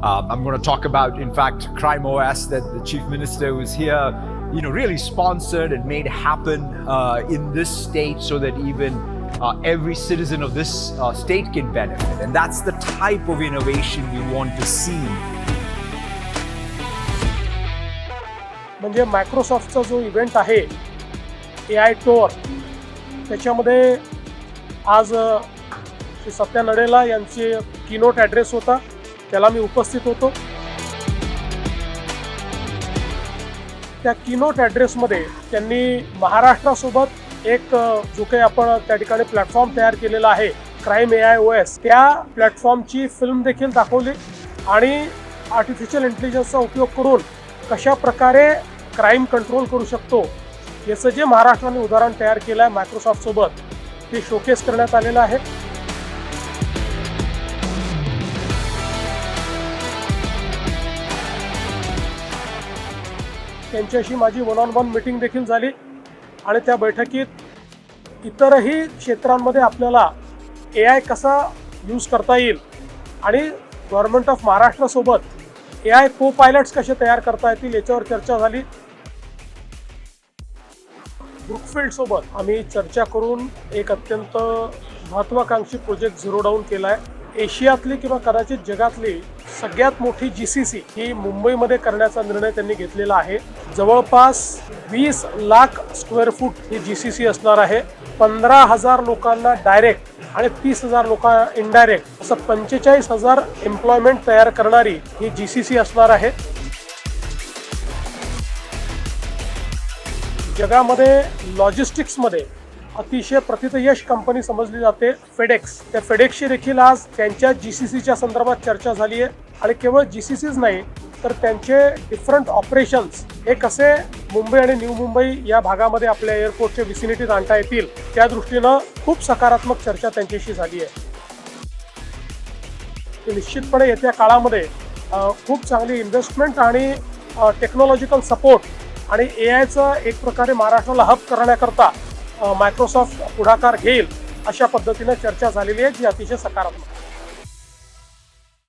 Um, I'm going to talk about, in fact, Crime OS that the Chief Minister was here, you know, really sponsored and made happen uh, in this state so that even uh, every citizen of this uh, state can benefit. And that's the type of innovation we want to see. म्हणजे मायक्रोसॉफ्टचा जो event आहे ए I टोअर त्याच्यामध्ये आज अ, श्री सत्या नडेला यांचे किनोट address होता. त्याला मी उपस्थित होतो. त्या किनोट ॲड्रेसमध्ये त्यांनी महाराष्ट्रासोबत एक जो काही आपण त्या ठिकाणी प्लॅटफॉर्म तयार केलेला आहे crime A I O S त्या प्लॅटफॉर्मची फिल्म देखील दाखवली. आणि आर्टिफिशियल इंटेलिजन्सचा उपयोग करून कशा प्रकारे क्राईम कंट्रोल करू शकतो याचं जे महाराष्ट्राने उदाहरण तयार केलं आहे मायक्रोसॉफ्टसोबत ते शोकेस करण्यात आलेलं आहे. त्यांच्याशी माझी वन ऑन वन मिटिंग देखील झाली. आणि त्या बैठकीत इतरही क्षेत्रांमध्ये आपल्याला ए आय कसा यूज करता येईल आणि गव्हर्नमेंट ऑफ महाराष्ट्रासोबत ए आय को पायलट्स कसे तयार करता येतील याच्यावर चर्चा झाली. ब्रुकफिल्डसोबत आम्ही चर्चा करून एक अत्यंत महत्वाकांक्षी प्रोजेक्ट झिरो डाऊन केला आहे एशियातली किंवा कदाचित जगातली सगळ्यात मोठी जी सी सी ही मुंबईमध्ये करण्याचा निर्णय त्यांनी घेतलेला आहे. जवळपास वीस लाख स्क्वेअर फूट ही जी सी सी असणार आहे. पंधरा हजार लोकांना डायरेक्ट आणि तीस हजार लोकांना इनडायरेक्ट असं पंचेचाळीस हजार एम्प्लॉयमेंट तयार करणारी ही जी सी सी असणार आहे. जगामध्ये लॉजिस्टिक्समध्ये अतिशय प्रतितयश कंपनी समजली जाते फेडेक्स. त्या फेडेक्सची देखील आज त्यांच्या जी सी सीच्या संदर्भात चर्चा झाली आहे. आणि केवळ जी सी सीच नाही तर त्यांचे डिफरंट ऑपरेशन्स हे कसे मुंबई आणि न्यू मुंबई या भागामध्ये आपल्या एअरपोर्टच्या विसिनिटीत आणता येतील त्या दृष्टीनं खूप सकारात्मक चर्चा त्यांच्याशी झाली आहे. निश्चितपणे येत्या काळामध्ये खूप चांगली इन्व्हेस्टमेंट आणि टेक्नॉलॉजिकल सपोर्ट आणि ए आयचं एक प्रकारे महाराष्ट्राला हब करण्याकरता मायक्रोसॉफ्ट पुढाकार घेईल अशा पद्धतीनं चर्चा झालेली आहे जी अतिशय सकारात्मक